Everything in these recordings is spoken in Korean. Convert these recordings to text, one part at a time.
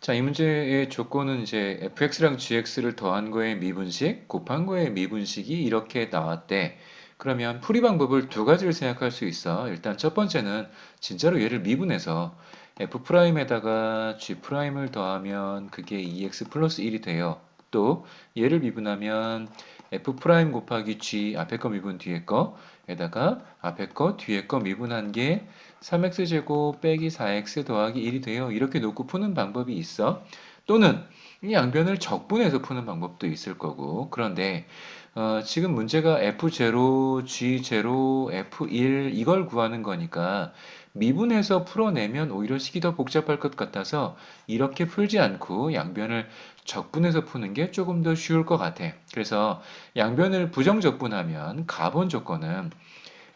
자, 이 문제의 조건은 이제 fx랑 gx를 더한 거의 미분식, 곱한 거의 미분식이 이렇게 나왔대. 그러면 풀이 방법을 두 가지를 생각할 수 있어. 일단 첫 번째는 진짜로 얘를 미분해서 f'에다가 g'을 더하면 그게 2x 플러스 1이 돼요. 또 얘를 미분하면 f' 곱하기 g 앞에 거 미분 뒤에 거에다가 앞에 거 뒤에 거 미분한 게 3x제곱 빼기 4x 더하기 1이 돼요. 이렇게 놓고 푸는 방법이 있어. 또는 이 양변을 적분해서 푸는 방법도 있을 거고. 그런데 어, 지금 문제가 F0, G0, F1 이걸 구하는 거니까 미분해서 풀어내면 오히려 식이 더 복잡할 것 같아서 이렇게 풀지 않고 양변을 적분해서 푸는 게 조금 더 쉬울 것 같아. 그래서 양변을 부정적분하면 가본 조건은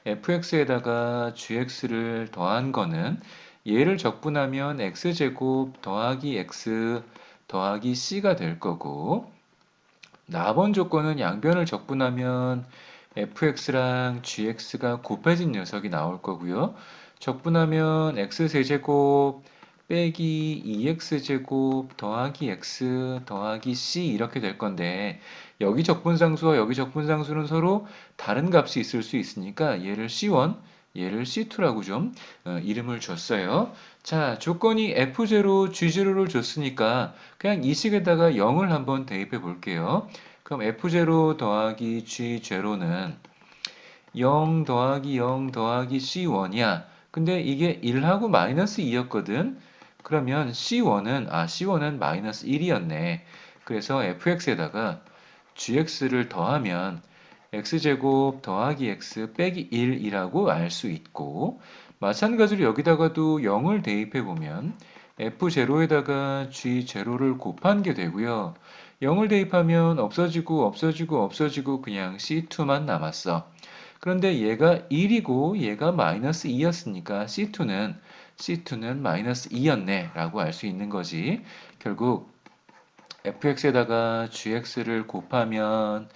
fx에다가 gx를 더한 거는 얘를 적분하면 x제곱 더하기 x 더하기 c가 될 거고 나번 조건은 양변을 적분하면 fx랑 gx가 곱해진 녀석이 나올 거고요. 적분하면 x세제곱 빼기 2x제곱 더하기 x 더하기 c 이렇게 될 건데 여기 적분상수와 여기 적분상수는 서로 다른 값이 있을 수 있으니까 얘를 C1, 얘를 C2라고 좀 어, 이름을 줬어요. 자, 조건이 F0, G0를 줬으니까 그냥 이 식에다가 0을 한번 대입해 볼게요. 그럼 F0 더하기 G0는 0 더하기 0 더하기 C1이야. 근데 이게 1하고 마이너스 2였거든. 그러면 C1은, 아, C1은 마이너스 1이었네. 그래서 fx에다가 gx를 더하면 x제곱 더하기 x 빼기 1이라고 알 수 있고 마찬가지로 여기다가도 0을 대입해 보면 f0에다가 g0를 곱한 게 되고요. 0을 대입하면 없어지고 없어지고 없어지고 그냥 c2만 남았어. 그런데 얘가 1이고 얘가 마이너스 2였으니까 c2는 c2는 마이너스 2였네 라고 알 수 있는 거지. 결국 fx에다가 gx를 곱하면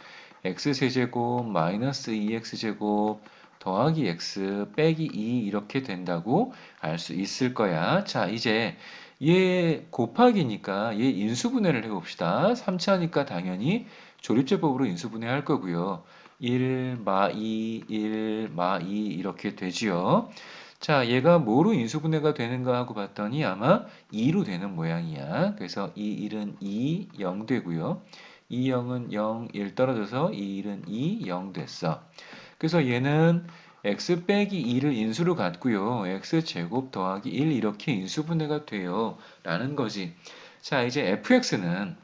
x세제곱 마이너스 2x제곱 더하기 x 빼기 2 이렇게 된다고 알 수 있을 거야. 자, 이제 얘 곱하기니까 얘 인수분해를 해봅시다. 3차니까 당연히 조립제법으로 인수분해 할 거고요. 1, 마 2, 1, 마 2 이렇게 되지요. 자, 얘가 뭐로 인수분해가 되는가 하고 봤더니 아마 2로 되는 모양이야. 그래서 이 1은 2, 0 되고요. 2, 0은 0, 1 떨어져서 이 1은 2, 0 됐어. 그래서 얘는 x 빼기 2를 인수로 갖고요. x 제곱 더하기 1 이렇게 인수분해가 돼요. 라는 거지. 자, 이제 fx는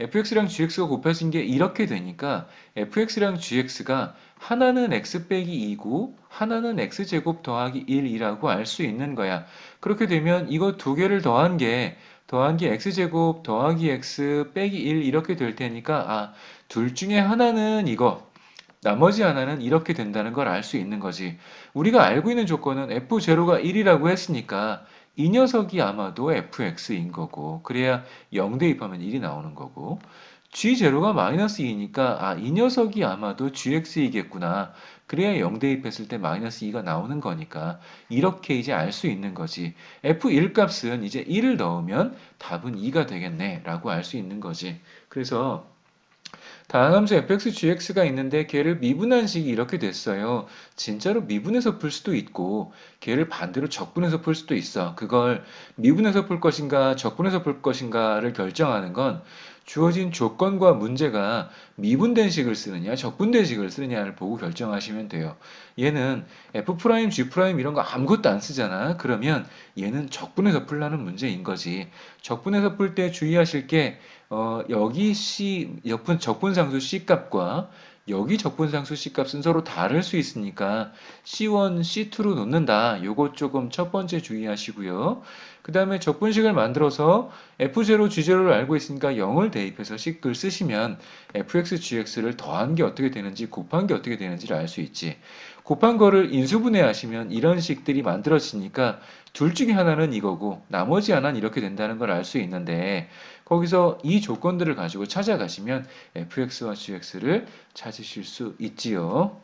fx랑 gx가 곱해진 게 이렇게 되니까 fx랑 gx가 하나는 x 빼기 2고 하나는 x제곱 더하기 1이라고 알 수 있는 거야. 그렇게 되면 이거 두 개를 더한 게 더한 게 x제곱 더하기 x 빼기 1 이렇게 될 테니까 아, 둘 중에 하나는 이거 나머지 하나는 이렇게 된다는 걸 알 수 있는 거지. 우리가 알고 있는 조건은 f0가 1이라고 했으니까 이 녀석이 아마도 fx인 거고 그래야 0 대입하면 1이 나오는 거고 g0가 마이너스 2니까 아, 이 녀석이 아마도 gx이겠구나. 그래야 0 대입했을 때 마이너스 2가 나오는 거니까 이렇게 이제 알 수 있는 거지. f1 값은 이제 1을 넣으면 답은 2가 되겠네 라고 알 수 있는 거지. 그래서 다음 함수 fx, gx가 있는데 걔를 미분한 식이 이렇게 됐어요. 진짜로 미분해서 풀 수도 있고 걔를 반대로 적분해서 풀 수도 있어. 그걸 미분해서 풀 것인가 적분해서 풀 것인가를 결정하는 건 주어진 조건과 문제가 미분된 식을 쓰느냐 적분된 식을 쓰느냐를 보고 결정하시면 돼요. 얘는 f', g' 이런 거 아무것도 안 쓰잖아. 그러면 얘는 적분해서 풀라는 문제인 거지. 적분해서 풀 때 주의하실 게 어, 여기 c 적분 적분상수 c 값과 여기 적분상수 C값은 서로 다를 수 있으니까 C1, C2로 놓는다. 요것 조금 첫 번째 주의하시고요. 그 다음에 적분식을 만들어서 F0, G0를 알고 있으니까 0을 대입해서 식을 쓰시면 fx, gx를 더한 게 어떻게 되는지 곱한 게 어떻게 되는지를 알 수 있지. 곱한 거를 인수분해 하시면 이런 식들이 만들어지니까 둘 중에 하나는 이거고 나머지 하나는 이렇게 된다는 걸 알 수 있는데 거기서 이 조건들을 가지고 찾아가시면 fx와 gx를 찾으실 수 있지요.